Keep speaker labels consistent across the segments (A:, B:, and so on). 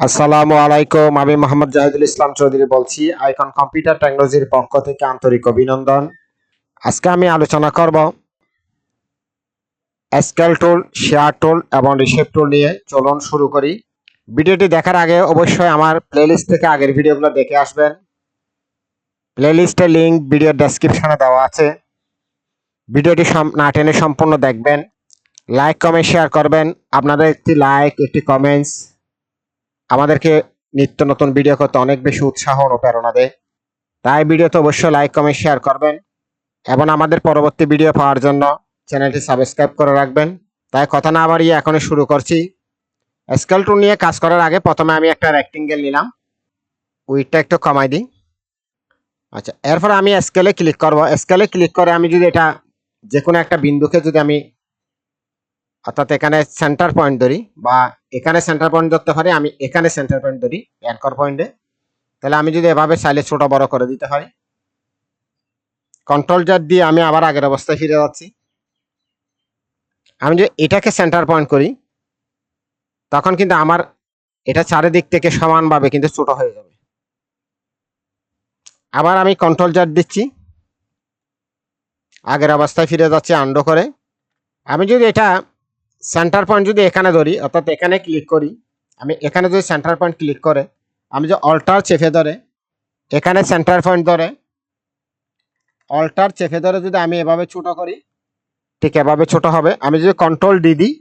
A: আসসালামু আলাইকুম, আমি মোহাম্মদ জাহিদুল ইসলাম চৌধুরী বলছি, আইকন কম্পিউটার টেকনোলজির পক্ষ থেকে আন্তরিক অভিনন্দন। আজকে আমি আলোচনা করব স্কেল টুল, শেয়ার টুল এবং রিসেপ টুল নিয়ে। চলুন শুরু করি। ভিডিওটি দেখার আগে অবশ্যই আমার প্লেলিস্ট থেকে আগের ভিডিওগুলো দেখে আসবেন। প্লেলিস্টের লিঙ্ক ভিডিওর ডেসক্রিপশনে দেওয়া আছে। ভিডিওটি না টেনে সম্পূর্ণ দেখবেন। লাইক, কমেন্ট, শেয়ার করবেন। আপনাদের একটি লাইক, একটি কমেন্টস। আমাদেরকে নিত্য নতুন ভিডিও করতে অনেক বেশি উৎসাহ অনুপ্রেরণা দেয়। তাই ভিডিওতে অবশ্যই লাইক কমেন্ট শেয়ার করবেন এবং আমাদের পরবর্তী ভিডিও পাওয়ার জন্য চ্যানেলটি সাবস্ক্রাইব করে রাখবেন। তাই কথা না বাড়িয়ে এখনই শুরু করছি। স্কেল টুল নিয়ে কাজ করার আগে প্রথমে আমি একটা রেক্টেঙ্গেল নিলাম। উইথটা একটু কমাই দিই। আচ্ছা এরপর আমি স্কেলে ক্লিক করব। স্কেলে ক্লিক করে আমি যদি এটা যে কোনো একটা বিন্দুকে যদি আমি অর্থাৎ এখানে সেন্টার পয়েন্ট ধরি বা এখানে সেন্টার পয়েন্ট ধরতে পারি, আমি এখানে সেন্টার পয়েন্ট ধরি অ্যাঙ্কর পয়েন্টে তাহলে আমি যদি এভাবে চাইলে ছোট বড় করে দিতে পারি। কন্ট্রোল জার দিয়ে আমি আবার আগের অবস্থায় ফিরে যাচ্ছি। আমি যদি এটাকে সেন্টার পয়েন্ট করি, তখন কিন্তু আমার এটা চারিদিক থেকে সমানভাবে কিন্তু ছোট হয়ে যাবে। আবার আমি কন্ট্রোল জার দিচ্ছি। আগের অবস্থায় ফিরে যাচ্ছি আন্ডো করে। আমি যদি এটা সেন্টার পয়েন্ট যদি এখানে ধরি, অর্থাৎ এখানে ক্লিক করি, আমি এখানে যদি সেন্টার পয়েন্ট ক্লিক করে, আমি যে অল্টার চেপে ধরে, এখানে সেন্টার পয়েন্ট ধরে অল্টার চেপে ধরে যদি আমি এভাবে ছোট করি, ঠিক এভাবে ছোট হবে। আমি যদি কন্ট্রোল ডি দিই,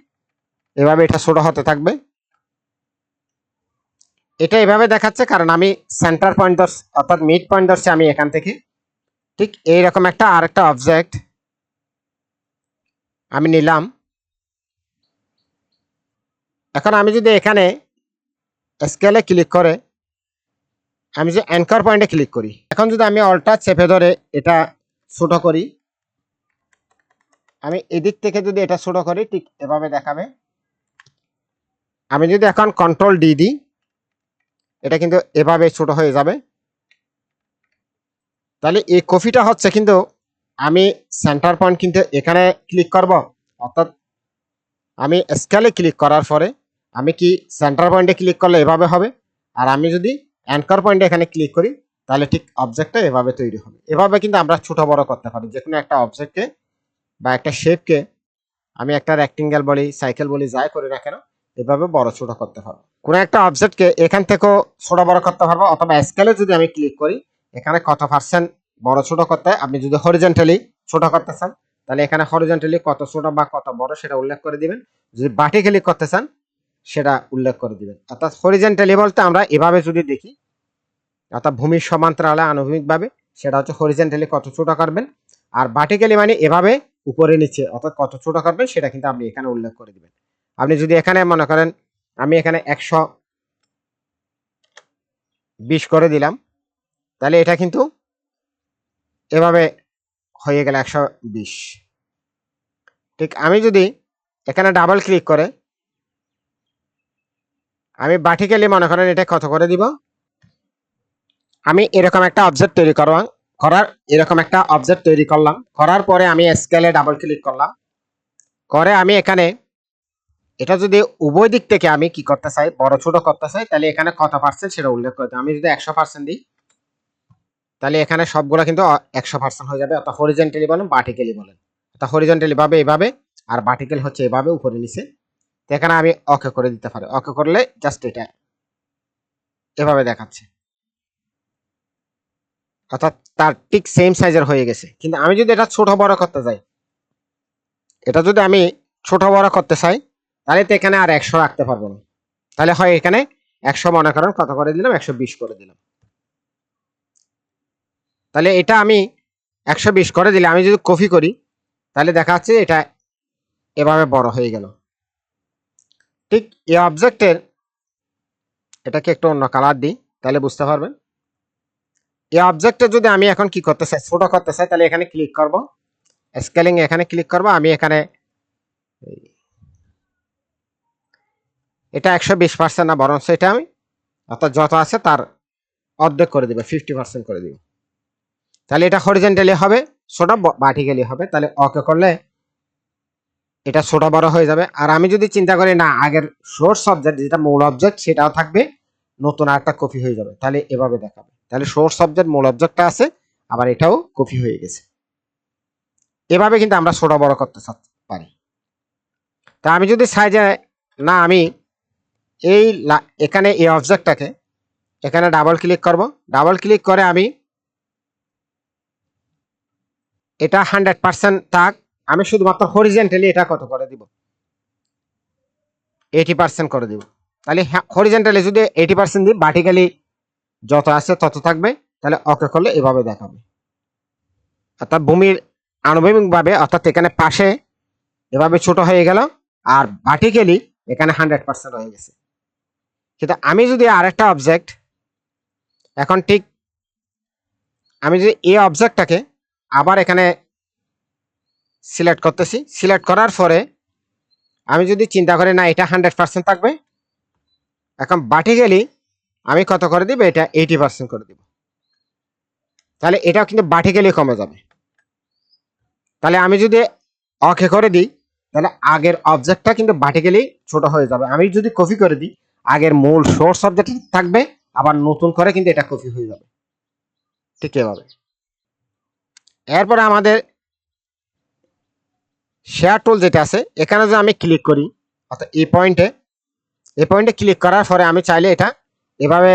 A: এভাবে এটা ছোট হতে থাকবে। এটা এভাবে দেখাচ্ছে কারণ আমি সেন্টার পয়েন্ট ধরছি, অর্থাৎ মিড পয়েন্ট ধরছি আমি এখান থেকে। ঠিক এইরকম একটা আরেকটা অবজেক্ট আমি নিলাম। এখন আমি যদি এখানে স্কেলে ক্লিক করে, আমি যে অ্যাঙ্কর পয়েন্টে ক্লিক করি, এখন যদি আমি অলটা চেপে ধরে এটা ছোটো করি, আমি এদিক থেকে যদি এটা ছোটো করি, ঠিক এভাবে দেখাবে। আমি যদি এখন কন্ট্রোল ডি দিই, এটা কিন্তু এভাবে ছোট হয়ে যাবে। তাহলে এই কফিটা হচ্ছে কিন্তু আমি সেন্টার পয়েন্ট কিন্তু এখানে ক্লিক করব, অর্থাৎ আমি স্কেলে ক্লিক করার পরে আমি কি সেন্টার পয়েন্টে ক্লিক করলে এভাবে হবে? আর আমি যদি অ্যাঙ্কর পয়েন্টে এখানে ক্লিক করি, তাহলে ঠিক অবজেক্টটা এভাবে তৈরি হবে। এভাবে কিন্তু আমরা ছোটো বড় করতে পারি। যে কোনো একটা অবজেক্টকে বা একটা শেপকে আমি একটা রেক্টেঙ্গেল বলি সাইকেল বলি, যাই করি না কেন, এভাবে বড় ছোট করতে পারব। কোনো একটা অবজেক্টকে এখান থেকেও ছোট বড় করতে পারব, অথবা স্কেলে যদি আমি ক্লিক করি, এখানে কত পার্সেন্ট বড় ছোট করতে আপনি যদি হরিজেন্টালি ছোট করতে চান তাহলে এখানে হরিজেন্টালি কত ছোট বা কত বড় সেটা উল্লেখ করে দিবেন। যদি ভার্টিক্যালি করতে চান, সেটা উল্লেখ করে দিবেন। অর্থাৎ হরিজেন্টালি বলতে আমরা এভাবে যদি দেখি, অর্থাৎ ভূমির সমান্তরালে আনুভূমিকভাবে, সেটা হচ্ছে হরিজেন্টালি কত ছোট করবেন আর ভার্টিক্যালি মানে এভাবে উপরে নিচে, অর্থাৎ কত ছোট করবেন সেটা কিন্তু আপনি এখানে উল্লেখ করে দিবেন। আপনি যদি এখানে মনে করেন, আমি এখানে একশো বিশ করে দিলাম, তাহলে এটা কিন্তু এভাবে হয়ে গেল একশো বিশ। ঠিক, আমি যদি এখানে ডাবল ক্লিক করে, আমি বাটিক্যালি মনে করেন এটা কত করে দিব? আমি এরকম একটা অবজেক্ট তৈরি করলাম, করার এরকম একটা অবজেক্ট তৈরি করলাম, করার পরে আমি স্কেলে ডাবল ক্লিক করলাম। করে আমি এখানে, এটা যদি উভয় দিক থেকে আমি কি করতে চাই, বড় ছোট করতে চাই, তাহলে এখানে কত পার্সেন্ট সেটা উল্লেখ করতে। আমি যদি একশো পার্সেন্ট দিই তাহলে এখানে সবগুলো কিন্তু একশো পার্সেন্ট হয়ে যাবে। অর্থাৎ হরিজেন্টালি বলেন বাটিক্যালি বলেন। অর্থাৎ হরিজেন্টালি ভাবে এভাবে, আর বাটিক্যাল হচ্ছে এভাবে উপরে নিচে। তো এখানে আমি ওকে করে দিতে পারি। ওকে করলে জাস্ট এটা এভাবে দেখাচ্ছে। অর্থাৎ তার ঠিক সেম সাইজের হয়ে গেছে। কিন্তু আমি যদি এটা ছোট বড় করতে চাই এটা যদি আমি ছোট বড় করতে চাই, তাহলে তো এখানে আর একশো রাখতে পারব না। তাহলে হয় এখানে একশো মনে করেন, কত করে দিলাম? একশো বিশ করে দিলাম। তাহলে এটা আমি একশো বিশ করে দিলে, আমি যদি কপি করি, তাহলে দেখা যাচ্ছে এটা এভাবে বড় হয়ে গেল। ঠিক এই অবজেক্টের এটাকে একটু অন্য কালার দিই, তাহলে বুঝতে পারবেন। এই অবজেক্টে যদি আমি এখন কি করতে চাই, ছোট করতে চাই, তাহলে এখানে ক্লিক করব। স্কেলিং এখানে ক্লিক করব, আমি এখানে এটা একশো বিশ পার্সেন্ট না বরং সেটা আমি, অর্থাৎ যত আছে তার অর্ধেক করে দিবে ফিফটি পার্সেন্ট করে দিব। তাহলে এটা হরিজেন্টালি হবে, ছোট ভার্টিক্যালি হবে, তাহলে ওকে করলে এটা ছোট বড় হয়ে যাবে। আর আমি যদি চিন্তা করি, না, আগের সোর্স অবজেক্ট যেটা মূল অবজেক্ট সেটাও থাকবে, নতুন আরেকটা কপি হয়ে যাবে, তাহলে এভাবে দেখাবে। তাহলে সোর্স অবজেক্ট মূল অবজেক্টটা আছে, আবার এটাও কপি হয়ে গেছে। এভাবে কিন্তু আমরা ছোট বড় করতে পারি। তা আমি যদি চাই না, আমি এই এখানে এই অবজেক্টটাকে এখানে ডাবল ক্লিক করব। ডাবল ক্লিক করে আমি এটা হান্ড্রেড পার্সেন্ট থাক আমি শুধুমাত্র হরিজেন্টালি এটা কত করে দিব? এইটি পার্সেন্ট করে দিব। তাহলে হরিজেন্টালি যদি এইটি পার্সেন্ট দিই ভার্টিক্যালি যত আছে তত থাকবে। তাহলে ওকে করলে এভাবে দেখাবে। অর্থাৎ ভূমির আনুভূমিকভাবে, অর্থাৎ এখানে পাশে এভাবে ছোট হয়ে গেল, আর ভার্টিক্যালি এখানে হান্ড্রেড পার্সেন্ট হয়ে গেছে। কিন্তু আমি যদি আরেকটা অবজেক্ট এখন ঠিক আমি যদি এই অবজেক্টটাকে আবার এখানে সিলেক্ট করতেছি। সিলেক্ট করার পরে আমি যদি চিন্তা করি, না, এটা হান্ড্রেড পার্সেন্ট থাকবে। এখন বাটিক্যালি আমি কত করে দিব? এটা এইটি পার্সেন্ট করে দিব। তাহলে এটাও কিন্তু বাটিক্যালি কমে যাবে। তাহলে আমি যদি অকে করে দিই, তাহলে আগের অবজেক্টটা কিন্তু বাটি গেলেই ছোট হয়ে যাবে। আমি যদি কপি করে দিই, আগের মূল সোর্স অবজেক্ট থাকবে, আবার নতুন করে কিন্তু এটা কপি হয়ে যাবে। ঠিক এভাবে। এরপরে আমাদের শেয়ার টুল যেটা আছে, এখানে যদি আমি ক্লিক করি, অর্থাৎ এই পয়েন্টে এই পয়েন্টে ক্লিক করার পরে আমি চাইলে এটা এভাবে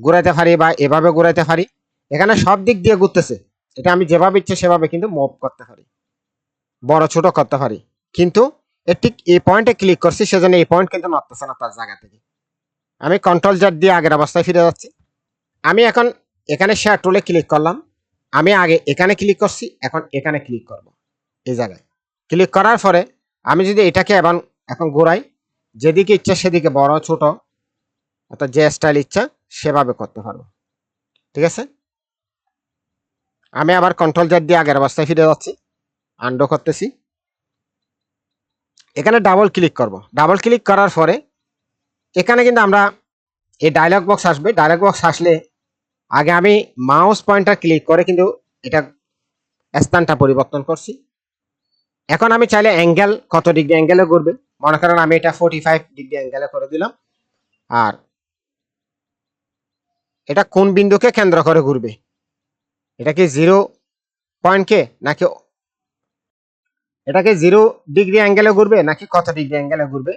A: ঘুরাইতে পারি বা এভাবে ঘুরাইতে পারি। এখানে সব দিক দিয়ে ঘুরতেছে। এটা আমি যেভাবে ইচ্ছে সেভাবে কিন্তু মুভ করতে পারি। বড়, ছোট করতে পারি। কিন্তু এর ঠিক এই পয়েন্টে ক্লিক করছি, সেজন্য এই পয়েন্ট কিন্তু নড়তেছে না তার জায়গা থেকে। আমি কন্ট্রোল জার দিয়ে আগের অবস্থায় ফিরে যাচ্ছি। আমি এখন এখানে শেয়ার টুলে ক্লিক করলাম। আমি আগে এখানে ক্লিক করছি, এখন এখানে ক্লিক করব। এই জায়গায়। ক্লিক করার পরে আমি যদি এটাকে এখন এখন ঘোরাই, যেদিকে ইচ্ছা সেদিকে বড়, ছোট, অর্থাৎ যে স্টাইল ইচ্ছা সেভাবে করতে পারব। ঠিক আছে? আমি আবার কন্ট্রোল জার দিয়ে আগের অবস্থায় ফিরে যাচ্ছি। আন্ডো করতেছি। এখানে ডাবল ক্লিক করব। ডাবল ক্লিক করার পরে এখানে কিন্তু আমরা এই ডায়লগ বক্স আসবে। ডায়লগ বক্স আসলে আগে আমি মাউস পয়েন্টার ক্লিক করে কিন্তু এটা স্থানটা পরিবর্তন করছি। এখন আমি চাইলে অ্যাঙ্গেল কত ডিগ্রি অ্যাঙ্গেলে ঘুরবে? মনে করেন আমি এটা ফোর্টি ফাইভ ডিগ্রি অ্যাঙ্গেলে করে দিলাম। আর এটা কোন বিন্দুকে কেন্দ্র করে ঘুরবে? এটা কি জিরো পয়েন্টকে নাকি এটাকে জিরো ডিগ্রি অ্যাঙ্গেলে ঘুরবে? নাকি কত ডিগ্রি অ্যাঙ্গেলে ঘুরবে?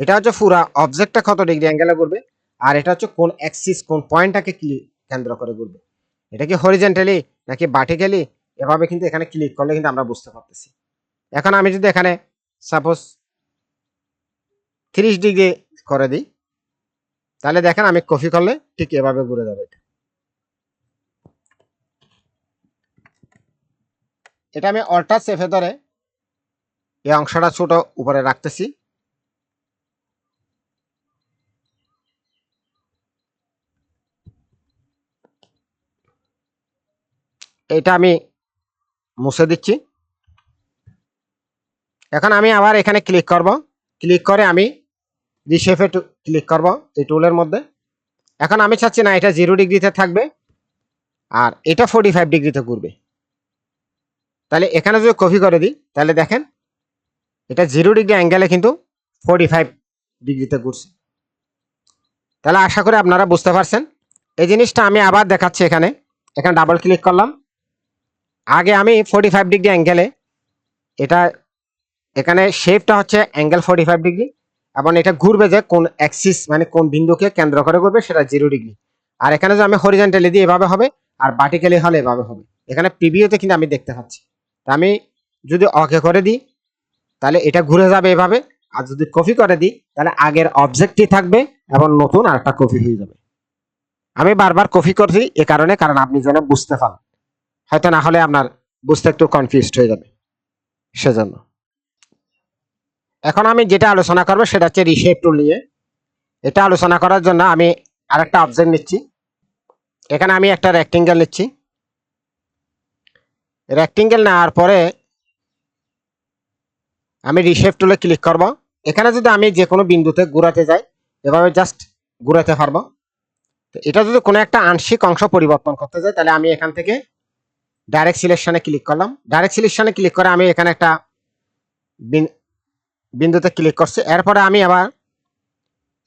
A: এটা হচ্ছে পুরা অবজেক্টটা কত ডিগ্রি অ্যাঙ্গেলে ঘুরবে? আর এটা হচ্ছে কোন অ্যাক্সিস কোন পয়েন্টটাকে কেন্দ্র করে ঘুরবে। এটা কি হরিজেন্টালি নাকি বাটিক্যালি এভাবে কিন্তু এখানে ক্লিক করলে কিন্তু আমরা বুঝতে পারতেছি। এখন আমি যদি এখানে সাপোজ তিরিশ ডিগ্রি করে দিই, তাহলে দেখেন আমি কফি করলে ঠিক এভাবে ঘুরে যাবে এটা। এটা আমি অল্টা সেফে ধরে এই অংশটা ছোট উপরে রাখতেছি। এটা আমি মুছে দিচ্ছি। এখন আমি আবার এখানে ক্লিক করব। ক্লিক করে আমি রিশেফে ক্লিক করব এই টুলের মধ্যে। এখন আমি চাচ্ছি না, এটা জিরো ডিগ্রিতে থাকবে আর এটা ফোর্টি ফাইভ ডিগ্রিতে ঘুরবে। তাহলে এখানে যদি কপি করে দিই, তাহলে দেখেন এটা জিরো ডিগ্রি অ্যাঙ্গেলে কিন্তু ফোর্টি ফাইভ ডিগ্রিতে ঘুরছে। তাহলে আশা করি আপনারা বুঝতে পারছেন। এই জিনিসটা আমি আবার দেখাচ্ছি এখানে। এখানে ডাবল ক্লিক করলাম। আগে আমি ফোর্টি ফাইভ ডিগ্রি অ্যাঙ্গেলে এটা এখানে শেপটা হচ্ছে অ্যাঙ্গেল ফোর্টি ফাইভ ডিগ্রি এবং এটা ঘুরবে যে কোন অ্যাক্সিস মানে কোন বিন্দুকে কেন্দ্র করে ঘুরবে, সেটা জিরো ডিগ্রি আর এখানে যে আমি হরিজেন্টালি দিই এভাবে হবে, আর বাটিক্যালি হলে এভাবে হবে। এখানে প্রিভিউতে কিন্তু আমি দেখতে পাচ্ছি। তা আমি যদি অকে করে দিই, তাহলে এটা ঘুরে যাবে এভাবে, আর যদি কপি করে দিই, তাহলে আগের অবজেক্টটি থাকবে, এবং নতুন আরেকটা কপি হয়ে যাবে। আমি বারবার কপি করছি, এ কারণে, কারণ আপনি যেন বুঝতে পারেন। হয়তো না হলে আপনার বুঝতে একটু কনফিউজড হয়ে যাবে। সেজন্য। এখন আমি যেটা আলোচনা করব সেটা হচ্ছে রিশেপ টুল নিয়ে। এটা আলোচনা করার জন্য আমি আরেকটা অবজেক্ট নিচ্ছি। এখানে আমি একটা রেক্টেঙ্গেল নিচ্ছি। রেক্টেঙ্গেল নেওয়ার পরে আমি রিশেপ টুলে ক্লিক করব। এখানে যদি আমি যে কোনো বিন্দুতে ঘুরাতে যাই, এভাবে জাস্ট ঘুরাতে পারব। তো এটা যদি কোনো একটা আংশিক অংশ পরিবর্তন করতে যাই, তাহলে আমি এখান থেকে ডাইরেক্ট সিলেকশনে ক্লিক করলাম। ডাইরেক্ট সিলেকশনে ক্লিক করে আমি এখানে একটা বিন- বিন্দুতে ক্লিক করছি। এরপরে আমি আবার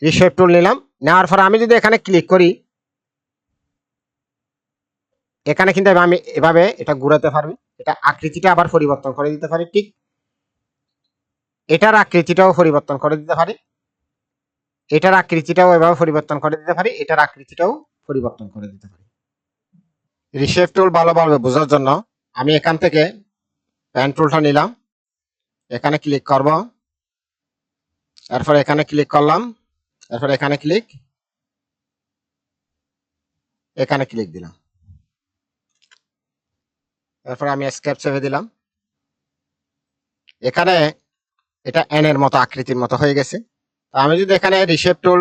A: রিশেপ টুল নিলাম। নেওয়ার পরে আমি যদি এখানে ক্লিক করি, এখানে কিন্তু আমি এভাবে এটা ঘুরাতে পারবি। এটা আকৃতিটা আবার পরিবর্তন করে দিতে পারি, ঠিক? এটার আকৃতিটাও পরিবর্তন করে দিতে পারি। এটার আকৃতিটাও এভাবে পরিবর্তন করে দিতে পারি, এটার আকৃতিটাও পরিবর্তন করে দিতে পারি। রিশেপ টুল ভালোভাবে বোঝার জন্য আমি এখান থেকে প্যান টুলটা নিলাম। এখানে ক্লিক করব। এরপর এখানে ক্লিক করলাম। এরপর এখানে ক্লিক এখানে ক্লিক দিলাম। এরপর আমি স্কেপ চেপে দিলাম। এখানে এটা এনের মতো আকৃতির মতো হয়ে গেছে। তো আমি যদি এখানে রিসেপ টুল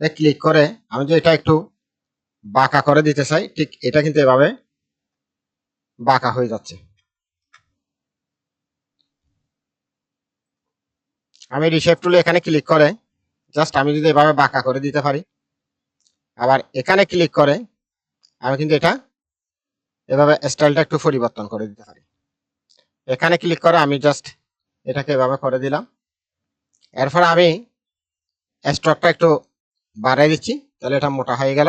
A: ক্লিক করে, আমি যদি এটা একটু বাঁকা করে দিতে চাই, ঠিক এটা কিন্তু এভাবে বাঁকা হয়ে যাচ্ছে। আমি রিশেপ টুলে এখানে ক্লিক করে জাস্ট আমি যদি এভাবে বাঁকা করে দিতে পারি, আবার এখানে ক্লিক করে, আমি কিন্তু এটা এভাবে স্টাইলটা একটু পরিবর্তন করে দিতে পারি। এখানে ক্লিক করে আমি জাস্ট এটাকে এভাবে করে দিলাম। এরপর আমি স্ট্রকটা একটু বাড়িয়ে দিচ্ছি, তাহলে এটা মোটা হয়ে গেল।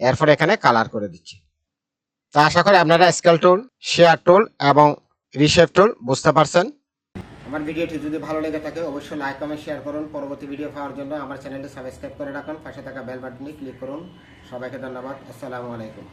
A: এরপর এখানে কালার করে দিচ্ছি। তা আশা করি আপনারা স্কেল টুল শেয়ার টুল এবং রিসেপ টুল বুঝতে পারছেন। আমার ভিডিওটি যদি ভালো লেগে থাকে, অবশ্যই লাইক কমেন্ট শেয়ার করুন। পরবর্তী ভিডিও পাওয়ার জন্য আমার চ্যানেলটি সাবস্ক্রাইব করে রাখুন। পাশে থাকা বেল বাটনে ক্লিক করুন। সবাইকে ধন্যবাদ। আসসালামু আলাইকুম।